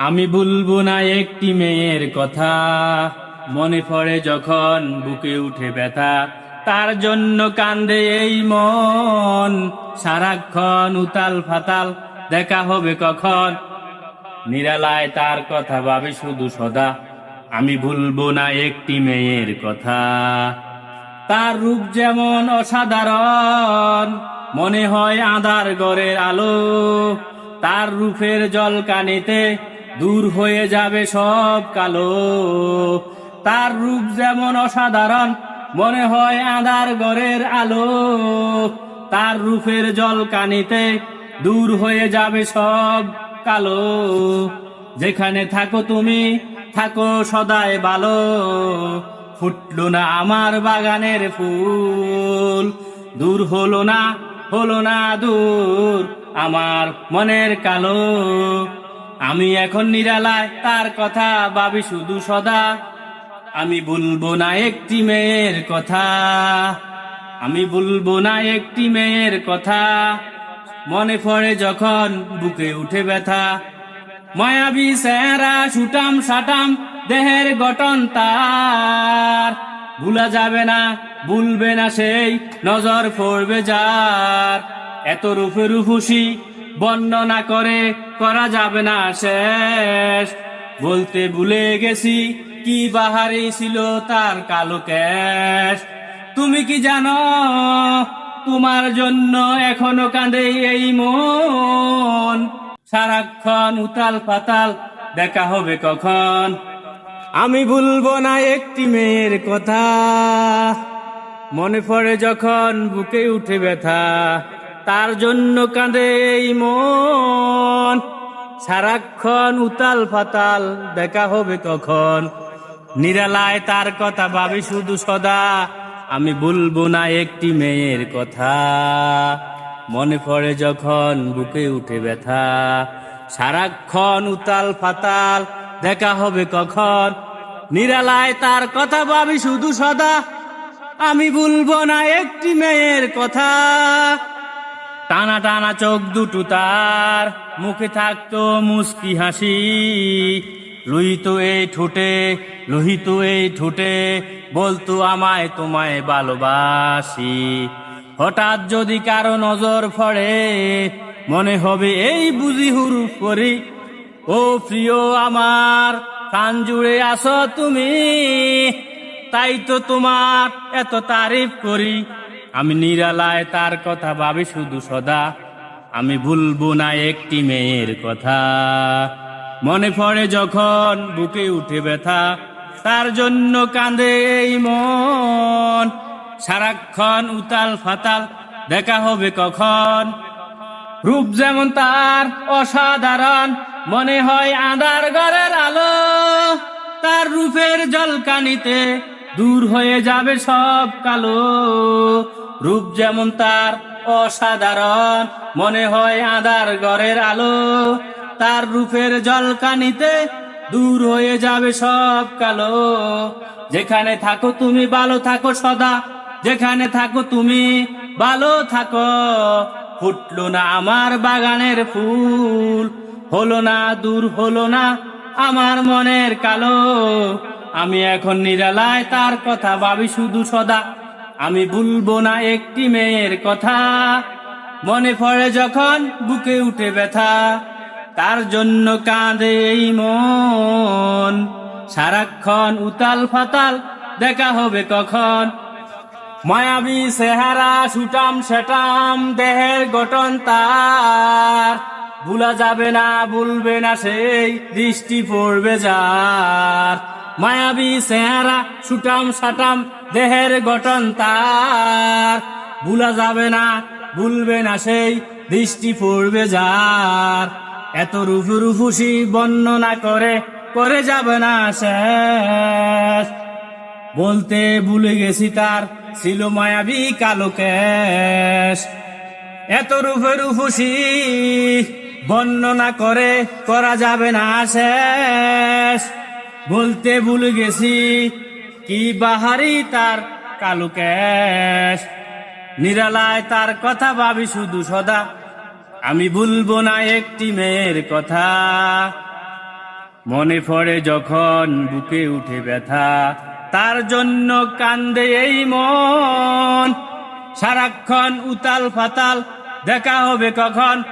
আমি ভুলবো না একটি মেয়ের কথা। মনে পড়ে যখন বুকে উঠে ব্যথা। তার জন্য কান্দে এই মন। সারাক্ষণ উতাল ফাতাল, দেখা হবে কখন? নিরালায় তার কথা ভাবে শুধু সদা। আমি ভুলবো না একটি মেয়ের কথা। তার রূপ যেমন অসাধারণ, মনে হয় আধার গড়ের আলো। তার রূপের জল কানিতে দূর হয়ে যাবে সব কালো। তার রূপ যেমন অসাধারণ, মনে হয় আধার গড়ের আলো। তার রূপের জল কানিতে দূর হয়ে যাবে সব কালো। যেখানে থাকো তুমি, থাকো সদায় ভালো। ফুটলো না আমার বাগানের ফুল। দূর হলো না হলো না দূর, আমার মনের কালো। আমি এখন নিরালায়, তার কথা ভাবি শুধু সদা। আমি বলব না একটি মেয়ের কথা। আমি বলব না একটি মেয়ের কথা। মনে পড়ে যখন বুকে উঠে ব্যথা। মায়াবী স্যারা সুটাম সাটাম, দেহের গঠন তার। ভুলা যাবে না, ভুলবে না সেই নজর পড়বে যার। এত রূপে রূপসী বর্ণনা করে, করা যাবে না শেষ। বলতে ভুলে গেছি, কি বাহারি ছিল তার কালো ক্যাশ। তুমি কি জানো, তোমার জন্য এখনও কাঁদে এই মন। সারাক্ষণ উতাল পাতাল, দেখা হবে কখন? আমি ভুলবো না একটি মেয়ের কথা। মনে পড়ে যখন বুকে উঠে ব্যথা। তার জন্য কাঁদে এই মন। সারাক্ষণ উতাল ফাতাল, দেখা হবে কখন? নিরালায় তার কথা ভাবি শুধু সদা। আমি বলব না একটি মেয়ের কথা। মনে পড়ে যখন বুকে উঠে ব্যথা। সারাক্ষণ উতাল ফাতাল, দেখা হবে কখন? নিরালায় তার কথা ভাবি শুধু সদা। আমি বলব না একটি মেয়ের কথা। টানা টানা চোখ দুটো তার, মুখে থাকতো মুস্কি হাসি। লোহিত এই ঠোঁটে, লোহিত এই ঠোঁটে, বলতো আমায় তোমায় ভালোবাসি। হঠাৎ যদি কারও নজর পড়ে, মনে হবে এই বুঝি হুরু করি ও প্রিয় আমার প্রাণ জুড়ে আসো তুমি, তাই তো তোমার এত তারিফ করি। আমি নিরালায় তার কথা ভাবি শুধু সদা। আমি ভুলবো না একটি মেয়ের কথা। মনে পড়ে যখন বুকে উঠে ব্যথা, তার জন্য কাঁদে এই মন। সারাক্ষণ উতাল ফাতাল, দেখা হবে কখন? রূপ যেমন তার অসাধারণ, মনে হয় আধার ঘরের আলো। তার রূপের জলকানিতে দূর হয়ে যাবে সব কালো। রূপ যেমন তার অসাধারণ, মনে হয় আধার ঘরের আলো। তার রূপের জলকানিতে দূর হয়ে যাবে সব কালো। যেখানে থাকো তুমি ভালো থাকো সদা, যেখানে থাকো তুমি ভালো থাকো। ফুটলো না আমার বাগানের ফুল, হলো না দূর, হলো না আমার মনের কালো। আমি এখন নিরালায় তার কথা ভাবি শুধু সদা। আমি ভুলবো না একটি মেয়ের কথা। মনে পড়ে যখন বুকে উঠে ব্যথা। তার জন্য কাঁদে এই মন। সারাক্ষণ উতাল ফাতাল দেখা হবে কখন। মায়াবী চেহারা, সুটাম সেটাম, দেহের গঠন তার। ভুলা যাবে না, ভুলবে না সেই দৃষ্টি পড়বে যার। মায়াবী চেহারা সুটাম সাটাম দেহের গঠন তার। ভুলা যাবে না, ভুলবে না সেই, দৃষ্টি পড়বে যার। এত রুফু রুফুসি বর্ণনা করে করে যাবে না শেষ। বলতে ভুলে গেছি তার, ছিল মায়াবী কালো কেশ। এত রূপে রূপসী বর্ণনা করে, করা যাবে না শেষ। বলতে ভুলে গেছি। কি বাহারি তার কালো কেশ? নিরালায় তার কথা ভাবি শুধু সদা। আমি ভুলবো না একটি মেয়ের কথা। মনে পড়ে যখন বুকে উঠে ব্যথা। তার জন্য কান্দে এই মন। সারাক্ষণ উতাল ফাতাল দেখা হবে কখন?